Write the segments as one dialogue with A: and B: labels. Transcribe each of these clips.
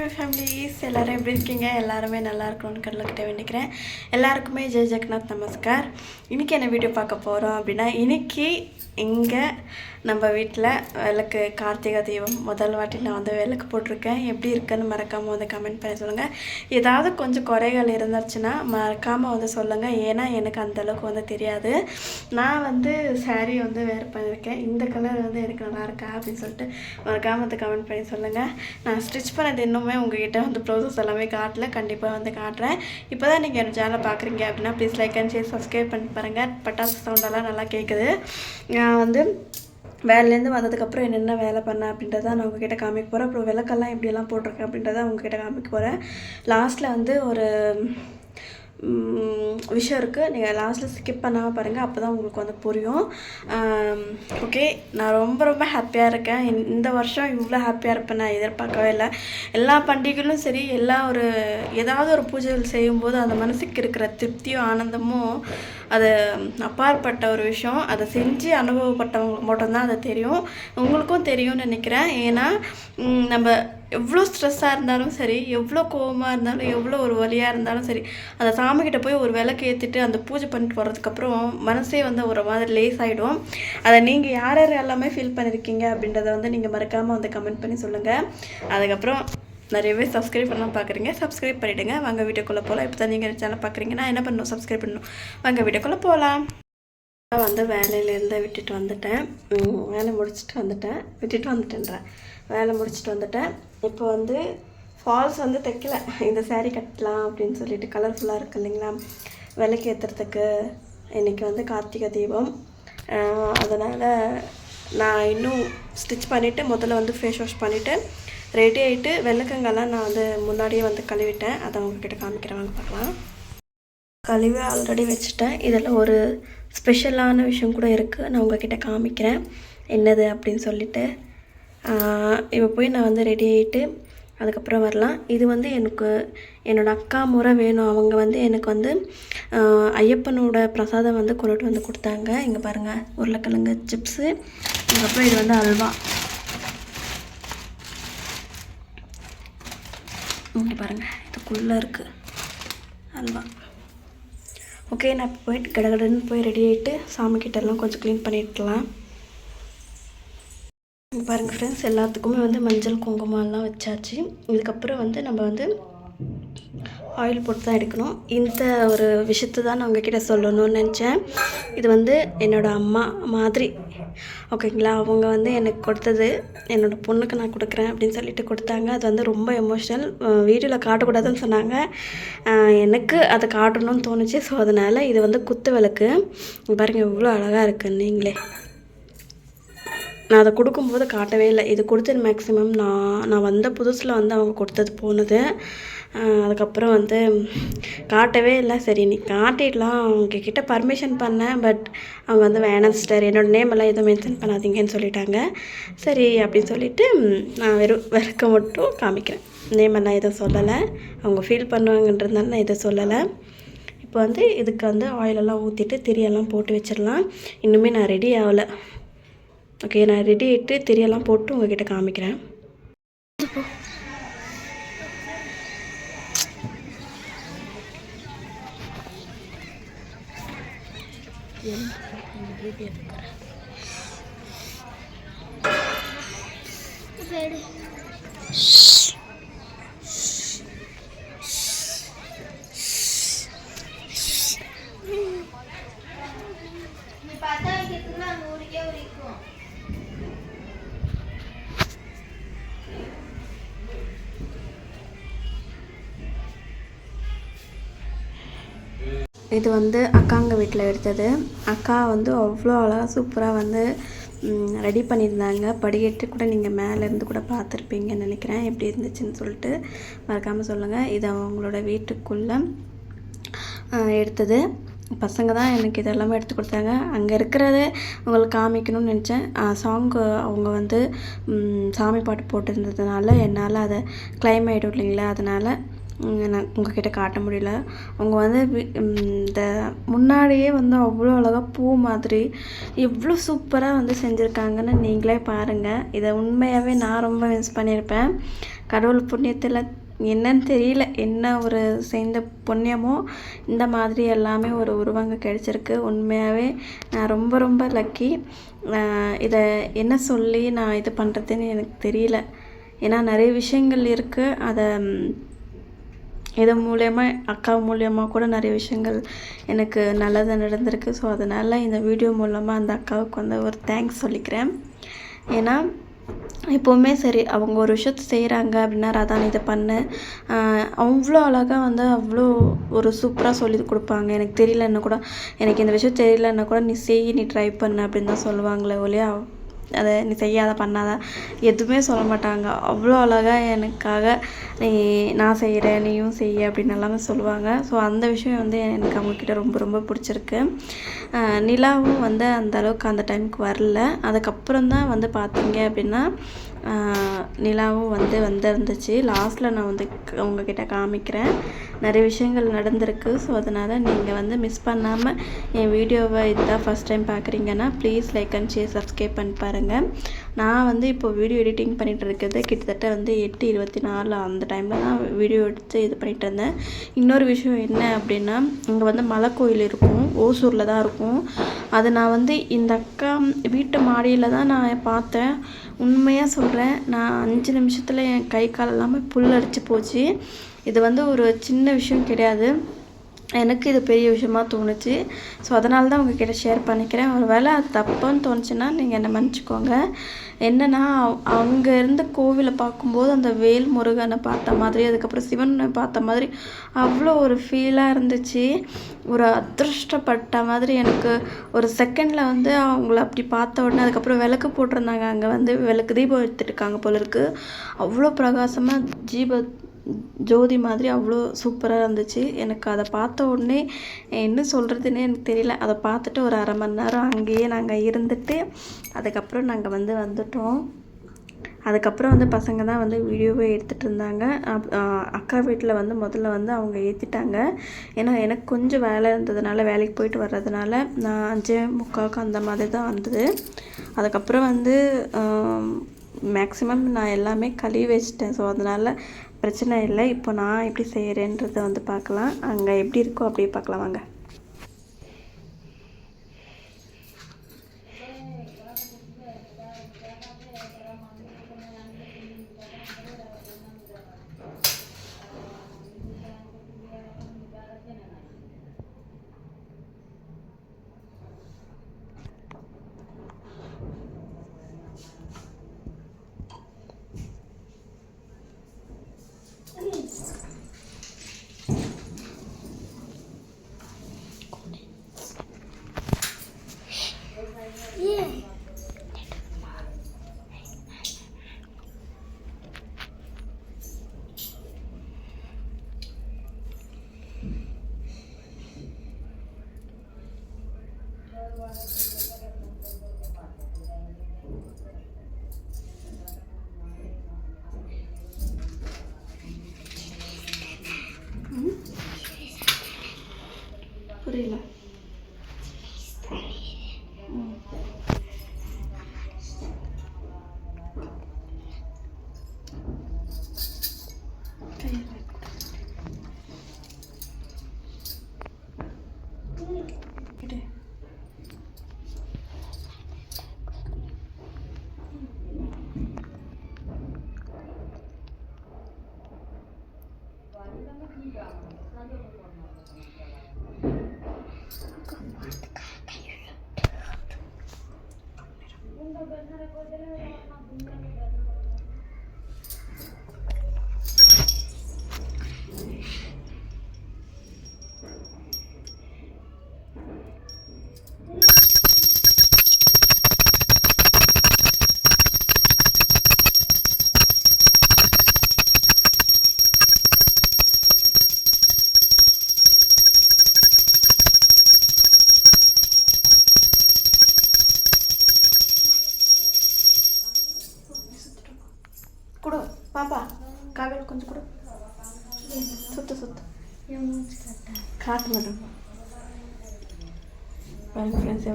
A: Families எல்லாரும் எப்படி இருக்கீங்க? எல்லாருமே நல்லா இருக்கணும்னு கடலுக்கிட்ட வேண்டிக்கிறேன். எல்லாருக்குமே ஜெய் ஜெகநாத் நமஸ்கார். இன்றைக்கி என்ன வீடியோ பார்க்க போகிறோம் அப்படின்னா இன்றைக்கி இங்கே நம்ம வீட்டில் விளக்கு கார்த்திகை தீபம் முதல் வாட்டி நான் வந்து விளக்கு போட்டிருக்கேன். எப்படி இருக்குன்னு மறக்காமல் வந்து கமெண்ட் பண்ணி சொல்லுங்கள் ஏதாவது கொஞ்சம் குறைகள் இருந்துச்சுன்னா மறக்காமல் வந்து சொல்லுங்கள் ஏன்னா எனக்கு அந்த அளவுக்கு வந்து தெரியாது. நான் வந்து saree வந்து வேர் பண்ணியிருக்கேன் இந்த கலர் வந்து எனக்கு நல்லா இருக்கா அப்படின்னு சொல்லிட்டு மறக்காமல் வந்து கமெண்ட் பண்ணி சொல்லுங்கள் நான் ஸ்டிச் பண்ணது இன்னுமே உங்ககிட்ட வந்து ப்ரோசஸ் எல்லாமே காட்டல. கண்டிப்பாக வந்து காட்டுறேன். இப்போ தான் நீங்கள் என் சேனலை பார்க்குறீங்க அப்படின்னா please like and share subscribe பண்ணி பாருங்கள் பட்டாசு சவுண்டெல்லாம் நல்லா கேட்குது நான் வந்து வேலையிலேருந்து வந்ததுக்கப்புறம் என்னென்ன வேலை பண்ணேன் அப்படின்றத நான் உங்ககிட்ட காமிக்க போகிறேன் அப்புறம் விளக்கெல்லாம் எப்படியெல்லாம் போட்டிருக்கேன் அப்படின்றத உங்ககிட்ட காமிக்க போகிறேன் லாஸ்ட்டில் வந்து ஒரு விஷயம் இருக்குது நீங்கள் லாஸ்ட்டில் ஸ்கிப் பண்ணாமல் பாருங்கள் அப்போ தான் உங்களுக்கு வந்து புரியும். ஓகே நான் ரொம்ப ரொம்ப ஹாப்பியாக இருக்கேன். இந்த- வருஷம் இவ்வளோ ஹாப்பியாக இருப்பேன். நான் எதிர்பார்க்கவே இல்லை. எல்லா பண்டிகைகளும் சரி எல்லா ஒரு ஏதாவது ஒரு பூஜைகள் செய்யும்போது அந்த மனசுக்கு இருக்கிற திருப்தியும் ஆனந்தமும் அது அப்பாற்பட்ட ஒரு விஷயம். அதை செஞ்சு அனுபவப்பட்டவங்களுக்கு மட்டும்தான் அது தெரியும். உங்களுக்கும் தெரியும்னு நினைக்கிறேன். ஏன்னா நம்ம எவ்வளோ ஸ்ட்ரெஸ்ஸாக இருந்தாலும் சரி எவ்வளோ கோவமாக இருந்தாலும் எவ்வளோ ஒரு வலியாக இருந்தாலும் சரி அந்த சாமிக்கிட்ட போய் ஒரு விளக்கு ஏற்றிட்டு அந்த பூஜை பண்ணிட்டு வர்றதுக்கப்புறம் மனசே வந்து ஒரு மாதிரி லேஸ் ஆகிடும் அதை நீங்கள் யார் யார் எல்லாமே ஃபீல் பண்ணியிருக்கீங்க அப்படின்றத வந்து நீங்கள் மறக்காமல் வந்து கமெண்ட் பண்ணி சொல்லுங்கள் அதுக்கப்புறம் நிறைய பேர் சப்ஸ்கிரைப் பண்ணலாம் பார்க்குறீங்க சப்ஸ்கிரைப் பண்ணிவிடுங்க வாங்க வீடியோக்குள்ளே போகலாம் இப்போ தான் நீங்கள் சேனல் பார்க்குறீங்கன்னா என்ன பண்ணணும்? சப்ஸ்கிரைப் பண்ணணும். வாங்க வீடியோக்குள்ளே போகலாம் வந்து வேலையிலேருந்து விட்டுட்டு வந்துட்டேன். வேலை முடிச்சுட்டு வந்துட்டேன். விட்டுட்டு வந்துட்டேன்றேன். வேலை முடிச்சுட்டு வந்துட்டேன். இப்போ வந்து ஃபால்ஸ் வந்து தைக்கல. இந்த சேரீ கட்டலாம் அப்படின்னு சொல்லிட்டு கலர்ஃபுல்லாக இருக்குது இல்லைங்களா? விளக்கு ஏற்றுறதுக்கு இன்றைக்கி வந்து கார்த்திகை தீபம். அதனால் நான் இன்னும் ஸ்டிச் பண்ணிவிட்டு முதல்ல வந்து ஃபேஸ் வாஷ் பண்ணிவிட்டு ரெடி ஆகிட்டு வெள்ளக்கங்கெல்லாம் நான் வந்து முன்னாடியே வந்து கழுவிட்டேன். அதை உங்ககிட்ட காமிக்கிறவங்க பார்க்கலாம். கழுவி ஆல்ரெடி வச்சுட்டேன். இதில் ஒரு ஸ்பெஷலான விஷயம் கூட இருக்குது நான் உங்ககிட்ட காமிக்கிறேன். என்னது அப்படின்னு சொல்லிட்டு இப்போ போய் நான் வந்து ரெடி ஆகிட்டு அதுக்கப்புறம் வரலாம். இது வந்து எனக்கு என்னோடய அக்கா முறை வேணும். அவங்க வந்து எனக்கு வந்து ஐயப்பனோட பிரசாதம் வந்து கொண்டுட்டு வந்து கொடுத்தாங்க. இங்கே பாருங்கள் உருளைக்கிழங்கு சிப்ஸு அதுக்கப்புறம் இது வந்து அல்வா. இங்கே பாருங்கள் இதுக்குள்ளே இருக்குது அல்வா. ஓகே நான் போயிட்டு கடகடன்னு போய் ரெடி ஆகிட்டு சாமிக்கிட்டெல்லாம் கொஞ்சம் க்ளீன் பண்ணிடலாம். பாருங்கள் ஃப்ரெண்ட்ஸ் எல்லாத்துக்குமே வந்து மஞ்சள் குங்குமம்லாம் வச்சாச்சு. இதுக்கப்புறம் வந்து நம்ம வந்து ஆயில் போட்டு தான் எடுக்கணும். இந்த ஒரு விஷயத்தை தான் நான் உங்ககிட்ட சொல்லணும்னு நினச்சேன். இது வந்து என்னோடய அம்மா மாதிரி. ஓகேங்களா அவங்க வந்து எனக்கு கொடுத்தது. என்னோடய பொண்ணுக்கு நான் கொடுக்குறேன் அப்படின்னு சொல்லிட்டு கொடுத்தாங்க. அது வந்து ரொம்ப எமோஷ்னல் வீடியோவில் காட்டக்கூடாதுன்னு சொன்னாங்க. எனக்கு அதை காட்டணும்னு தோணுச்சு. ஸோ அதனால் இது வந்து குத்து விளக்கு. பாருங்கள் பாருங்க எவ்வளோ அழகாக இருக்குன்னு நீங்களே. நான் அதை கொடுக்கும்போது காட்டவே இல்லை. இது கொடுத்தது மேக்ஸிமம் நான் நான் வந்த புதுசில் வந்து அவங்க கொடுத்தது போனது. அதுக்கப்புறம் வந்து காட்டவே இல்லை. சரி நீ காட்டிடலாம். அவங்க கிட்ட பர்மிஷன் பண்ணேன். பட் அவங்க வந்து வேணாம் சிஸ்டர் என்னோடய நேம் எல்லாம் எதுவும் மென்ஷன் பண்ணாதீங்கன்னு சொல்லிட்டாங்க. சரி அப்படின்னு சொல்லிட்டு நான் வெறும் விளக்க மட்டும் காமிக்கிறேன். நேம் எல்லாம் எதுவும் சொல்லலை. அவங்க ஃபீல் பண்ணுவாங்கன்றதுனால நான் எதுவும் சொல்லலை. இப்போ வந்து இதுக்கு வந்து ஆயிலெல்லாம் ஊற்றிட்டு திரியெல்லாம் போட்டு வச்சிடலாம். இன்னுமே நான் ரெடி ஆகலை. ஓகே நான் ரெடி ஆகிட்டு தெரியெல்லாம் போட்டு உங்ககிட்ட காமிக்கிறேன்.
B: பார்த்தா
A: இது வந்து அக்காங்க வீட்டில் எடுத்தது. அக்கா வந்து அவ்வளோ அழகாக சூப்பராக வந்து ரெடி பண்ணியிருந்தாங்க. படிக்கட்டு கூட நீங்கள் மேலே இருந்து கூட பார்த்துருப்பீங்கன்னு நினைக்கிறேன். எப்படி இருந்துச்சுன்னு சொல்லிட்டு மறக்காமல் சொல்லுங்கள் இது அவங்களோட வீட்டுக்குள்ளே எடுத்தது. பசங்க தான் எனக்கு இதெல்லாமே எடுத்து கொடுத்தாங்க. அங்கே இருக்கிறத உங்களுக்கு காமிக்கணும்னு நினச்சேன். சாங்கு அவங்க வந்து சாமி பாட்டு போட்டிருந்ததுனால என்னால் அதை கிளைம் ஆகிடும் இல்லைங்களா? அதனால் நான் உங்ககிட்ட காட்ட முடியல. அவங்க வந்து இந்த முன்னாடியே வந்து அவ்வளோ அழகாக பூ மாதிரி எவ்வளோ சூப்பராக வந்து செஞ்சுருக்காங்கன்னு நீங்களே பாருங்கள் இதை உண்மையாகவே நான் ரொம்ப மிஸ் பண்ணியிருப்பேன். கடவுள் புண்ணியத்தில் என்னன்னு தெரியல என்ன ஒரு செய்த புண்ணியமோ இந்த மாதிரி எல்லாமே ஒரு உருவங்க கிடைச்சிருக்கு. உண்மையாகவே நான் ரொம்ப ரொம்ப லக்கி இதை என்ன சொல்லி நான் இது பண்ணுறதுன்னு எனக்கு தெரியல. ஏன்னா நிறைய விஷயங்கள் இருக்குது அதை இது மூலயமா அக்கா மூலயமா கூட நிறைய விஷயங்கள் எனக்கு நல்லது நடந்திருக்கு. ஸோ அதனால் இந்த வீடியோ மூலமாக அந்த அக்காவுக்கு வந்து ஒரு தேங்க்ஸ் சொல்லிக்கிறேன். ஏன்னா எப்போவுமே சரி அவங்க ஒரு விஷயத்த செய்கிறாங்க அப்படின்னா அதான் இதை பண்ணு. அவ்வளோ அழகாக வந்து அவ்வளோ ஒரு சூப்பராக சொல்லி கொடுப்பாங்க. எனக்கு தெரியலன்னா கூட எனக்கு இந்த விஷயம் தெரியலன்னா கூட நீ செய் நீ ட்ரை பண்ணு அப்படின்னு தான் சொல்லுவாங்களே ஒழியா அதை நீ செய்யாத பண்ணாத. எதுவுமே சொல்ல மாட்டாங்க. அவ்வளோ அழகாக எனக்காக நீ நான் செய்கிறேன் நீயும் செய்ய அப்படின்னு எல்லாமே சொல்லுவாங்க. ஸோ அந்த விஷயம் வந்து எனக்கு அவங்கக்கிட்ட ரொம்ப ரொம்ப பிடிச்சிருக்கு. நிலாவும் வந்து அந்த அளவுக்கு அந்த டைமுக்கு வரல. அதுக்கப்புறம் தான் வந்து பார்த்தீங்க அப்படின்னா நிலாவும் வந்து வந்திருந்துச்சு. லாஸ்ட்டில் நான் வந்து உங்ககிட்ட காமிக்கிறேன். நிறைய விஷயங்கள் நடந்திருக்கு. ஸோ அதனால் நீங்கள் வந்து மிஸ் பண்ணாமல் என் வீடியோவை இதுதான் ஃபஸ்ட் டைம் பார்க்குறீங்கன்னா please like and share subscribe பண்ணி பாருங்கள் நான் வந்து இப்போ வீடியோ எடிட்டிங் பண்ணிகிட்டு இருக்கிறது கிட்டத்தட்ட வந்து எட்டு இருபத்தி நாலு அந்த டைமில் தான் வீடியோ எடுத்து இது பண்ணிகிட்டு இருந்தேன். இன்னொரு விஷயம் என்ன அப்படின்னா இங்கே வந்து மலை கோயில் இருக்கும். ஓசூரில் தான் இருக்கும். அது நான் வந்து இந்த அக்கா வீட்டு மாடியில் தான் நான் பார்த்தேன். உண்மையாக சொல்கிறேன் நான் அஞ்சு நிமிஷத்தில் என் கை கால் எல்லாமே புல் அடித்து போச்சு. இது வந்து ஒரு சின்ன விஷயம் கிடையாது. எனக்கு இது பெரிய விஷயமா தோணுச்சு. ஸோ அதனால தான் உங்ககிட்ட ஷேர் பண்ணிக்கிறேன். ஒரு வேளை அது தப்புன்னு தோணுச்சுன்னா நீங்கள் என்னை மன்னிச்சிக்கோங்க. என்னென்னா அங்கே இருந்து கோவிலை பார்க்கும்போது அந்த வேல் முருகனை பார்த்த மாதிரி அதுக்கப்புறம் சிவனை பார்த்த மாதிரி அவ்வளோ ஒரு ஃபீலாக இருந்துச்சு. ஒரு அதிருஷ்டப்பட்ட மாதிரி எனக்கு. ஒரு செகண்டில் வந்து அவங்கள அப்படி பார்த்த உடனே அதுக்கப்புறம் விளக்கு போட்டிருந்தாங்க. அங்கே வந்து விளக்கு தீபம் எடுத்துட்டு இருக்காங்க போல இருக்கு. அவ்வளோ பிரகாசமாக ஜீப ஜோதி மாதிரி அவ்வளோ சூப்பராக இருந்துச்சு. எனக்கு அதை பார்த்த உடனே என்ன சொல்கிறதுனே எனக்கு தெரியல. அதை பார்த்துட்டு ஒரு அரை மணி நேரம் அங்கேயே நாங்கள் இருந்துட்டு அதுக்கப்புறம் நாங்கள் வந்து வந்துட்டோம். அதுக்கப்புறம் வந்து பசங்க தான் வந்து வீடியோவே எடுத்துகிட்டு இருந்தாங்க. அக்கா வீட்டில் வந்து முதல்ல வந்து அவங்க ஏற்றிட்டாங்க ஏன்னா எனக்கு கொஞ்சம் வேலை இருந்ததுனால வேலைக்கு போயிட்டு வர்றதுனால நான் அஞ்சே முக்காவுக்கு அந்த மாதிரி தான் வந்தது அதுக்கப்புறம் வந்து மேக்ஸிமம் நான் எல்லாமே கழுவி வச்சிட்டேன். ஸோ அதனால் பிரச்சனை இல்லை. இப்போ நான் எப்படி செய்கிறேன்றதை வந்து பார்க்கலாம். அங்கே எப்படி இருக்கோ அப்படியே பார்க்கலாம். வாங்க.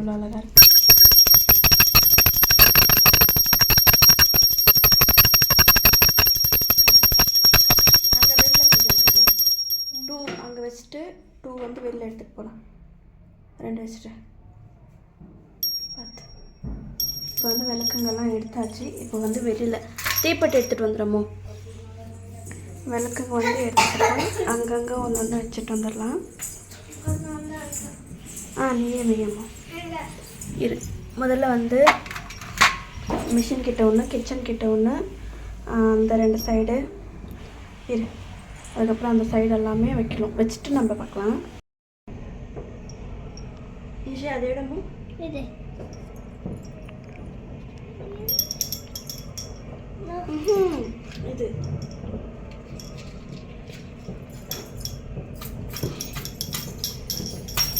A: எவ்வளோ அழகாக இருக்குது அந்த வெளில கொஞ்சம் எடுத்துக்கலாம் டூ அங்கே வச்சுட்டு டூ வந்து வெளில எடுத்துகிட்டு போகலாம் ரெண்டு வச்சுட்டு. பார்த்து இப்போ வந்து விளக்குங்கெல்லாம் எடுத்தாச்சு. இப்போ வந்து வெளியில் தீப்பட்டு எடுத்துகிட்டு வந்துடுமோ விளக்குங்க வந்து எடுத்துகிட்டு அங்கங்கே ஒன்று ஒன்று வச்சுட்டு வந்துடலாம். ஆ நீயே மியம்மா இரு முதல்ல வந்து மிஷின் கிட்ட ஒன்று கிச்சன் கிட்ட ஒன்று அந்த ரெண்டு சைடு இரு. அதுக்கப்புறம் அந்த சைடு எல்லாமே வைக்கணும். வச்சுட்டு நம்ம பார்க்கலாம். ஈஷி அதை இடமும்
B: இது.
A: இது.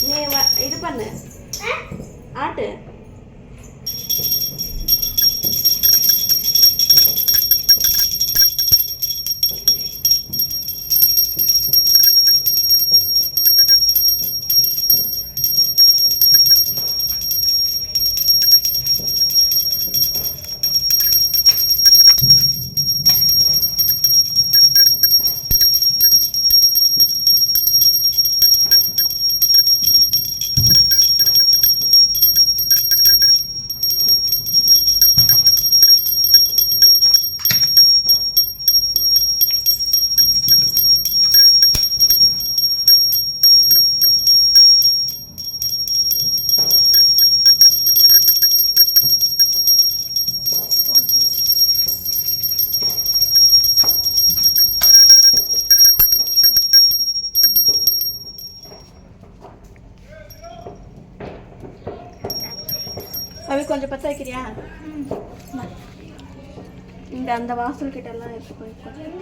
A: நீ இது பண்ணு. ஆட்டு கொஞ்சம் பற்ற வைக்கிறியா? இந்த அந்த வாசல் கிட்ட எல்லாம் போய் கொஞ்சம்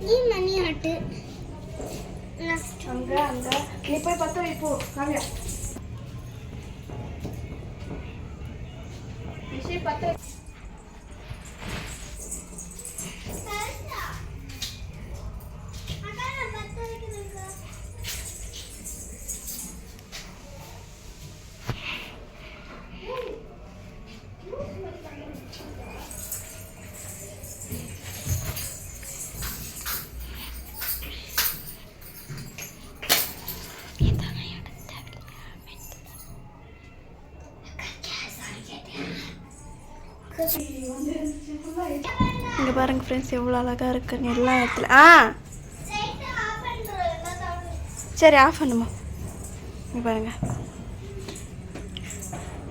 B: நீ மணி ஆட்டு.
A: அங்க அங்க. நீ போய் பற்ற வை போ. காவியா விஷயம் பற்ற இங்க பாருங்க ஃப்ரெண்ட்ஸ் எவ்வளோ அழகா இருக்குன்னு எல்லா இடத்துல ஆ! சரி ஆஃப் பண்ணுமா? இங்கே பாருங்க.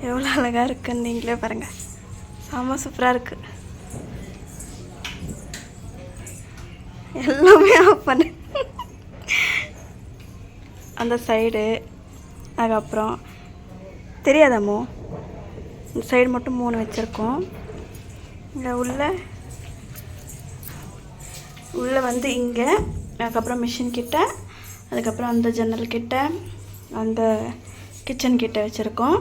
A: எவ்வளோ அழகா இருக்குன்னு நீங்களே பாருங்க. செம்ம சூப்பராக இருக்கு. எல்லாமே ஆஃப் பண்ணு. அந்த சைடு அதுக்கப்புறம் தெரியாதாமோ இந்த சைடு மட்டும் மூணு வச்சுருக்கோம். இங்கே உள்ள உள்ளே வந்து இங்கே. அதுக்கப்புறம் மிஷின் கிட்ட அதுக்கப்புறம் அந்த ஜன்னல் கிட்ட அந்த கிச்சன் கிட்ட வச்சுருக்கோம்.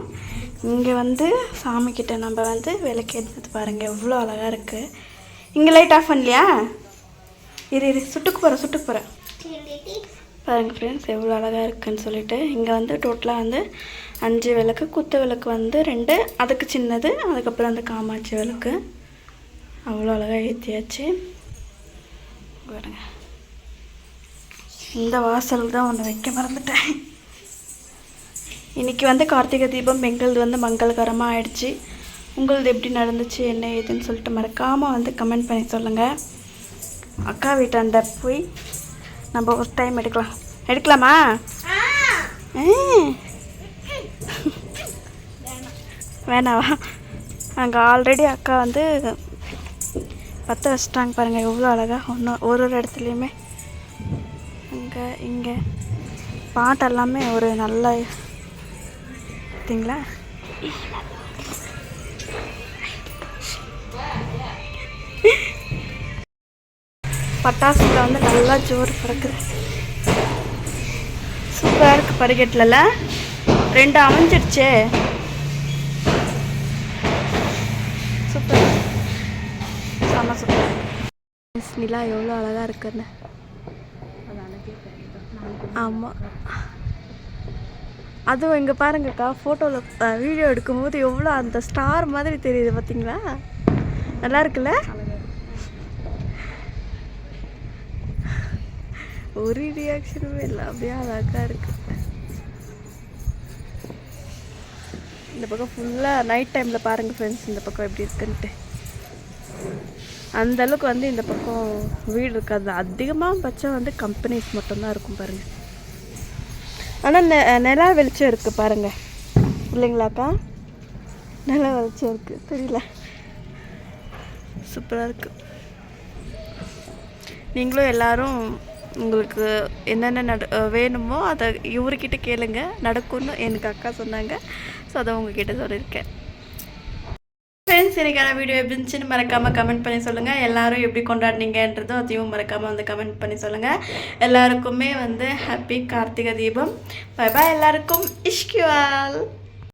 A: இங்கே வந்து சாமி கிட்ட நம்ம வந்து விளக்கேற்றது பாருங்கள் எவ்வளோ அழகாக இருக்குது இங்கே லைட் ஆஃப் பண்ணலையா? இரு இரு. சுட்டுக்கு போகிறேன் சுட்டுக்கு போகிறேன் பாருங்கள் ஃப்ரெண்ட்ஸ் எவ்வளோ அழகாக இருக்குன்னு சொல்லிட்டு. இங்கே வந்து டோட்டலாக வந்து அஞ்சு விளக்கு குத்து விளக்கு வந்து ரெண்டு. அதுக்கு சின்னது அதுக்கப்புறம் அந்த காமாட்சி விளக்கு. அவ்வளோ அழகாக ஏற்றியாச்சு பாருங்க. இந்த வாசல் தான் ஒன்று வைக்க மறந்துட்டேன். இன்றைக்கி வந்து கார்த்திகை தீபம் எங்களது வந்து மங்களகரமாக ஆயிடுச்சு. உங்களது எப்படி நடந்துச்சு என்ன ஏதுன்னு சொல்லிட்டு மறக்காமல் வந்து கமெண்ட் பண்ணி சொல்லுங்கள் அக்கா வீட்டாண்ட போய் நம்ம ஒரு டைம் எடுக்கலாம். எடுக்கலாமா. வேணாவா? அங்கே ஆல்ரெடி அக்கா வந்து பற்ற வச்சிட்டாங்க பாருங்கள் எவ்வளோ அழகாக ஒன்று ஒரு ஒரு இடத்துலையுமே. அங்கே இங்கே. பாட்டெல்லாமே ஒரு நல்ல பார்த்தீங்களா பட்டாசுல வந்து நல்லா ஜோர் பிறக்குது. சூப்பராக இருக்குது படிக்கட்டுலல ரெண்டு அமைஞ்சிருச்சே. செம்ம சூப்பர் நிலா எவ்வளோ அழகாக இருக்குன்னு. ஆமாம் அதுவும் இங்கே பாருங்கக்கா ஃபோட்டோவில் வீடியோ எடுக்கும்போது எவ்வளோ அந்த ஸ்டார் மாதிரி தெரியுது பார்த்தீங்களா நல்லா இருக்குல்ல? ஒரு ரியாக்ஷனுமே இல்லை அப்படியே அழகா இருக்கு. இந்த பக்கம் ஃபுல்லாக நைட் டைமில் பாருங்கள் ஃப்ரெண்ட்ஸ் இந்த பக்கம் எப்படி இருக்குன்ட்டு. அந்த அளவுக்கு வந்து இந்த பக்கம் வீடு இருக்காது. அதிகமாக பட்சம் வந்து கம்பெனிஸ் மட்டும்தான் இருக்கும் பாருங்கள் ஆனால் நெ நிலா வெளிச்சம் இருக்குது பாருங்கள் இல்லைங்களாக்கா? நிலா வெளிச்சம் இருக்குது தெரியல. சூப்பராக இருக்குது நீங்களும் எல்லாரும் உங்களுக்கு என்னென்ன நட வேணுமோ அதை இவர்கிட்ட கேளுங்க. நடக்கும்னு எனக்கு அக்கா சொன்னாங்க. ஸோ அதை உங்ககிட்ட சொல்லியிருக்கேன். ஃப்ரெண்ட்ஸ் எனக்கான வீடியோ எப்படி இருந்துச்சுன்னு மறக்காமல் கமெண்ட் பண்ணி சொல்லுங்கள் எல்லாரும் எப்படி கொண்டாடினீங்கன்றதும் அதையும் மறக்காமல் வந்து கமெண்ட் பண்ணி சொல்லுங்கள் எல்லாருக்குமே வந்து happy Karthigai Deepam. Bye bye எல்லாருக்கும் இஷ்கிவால்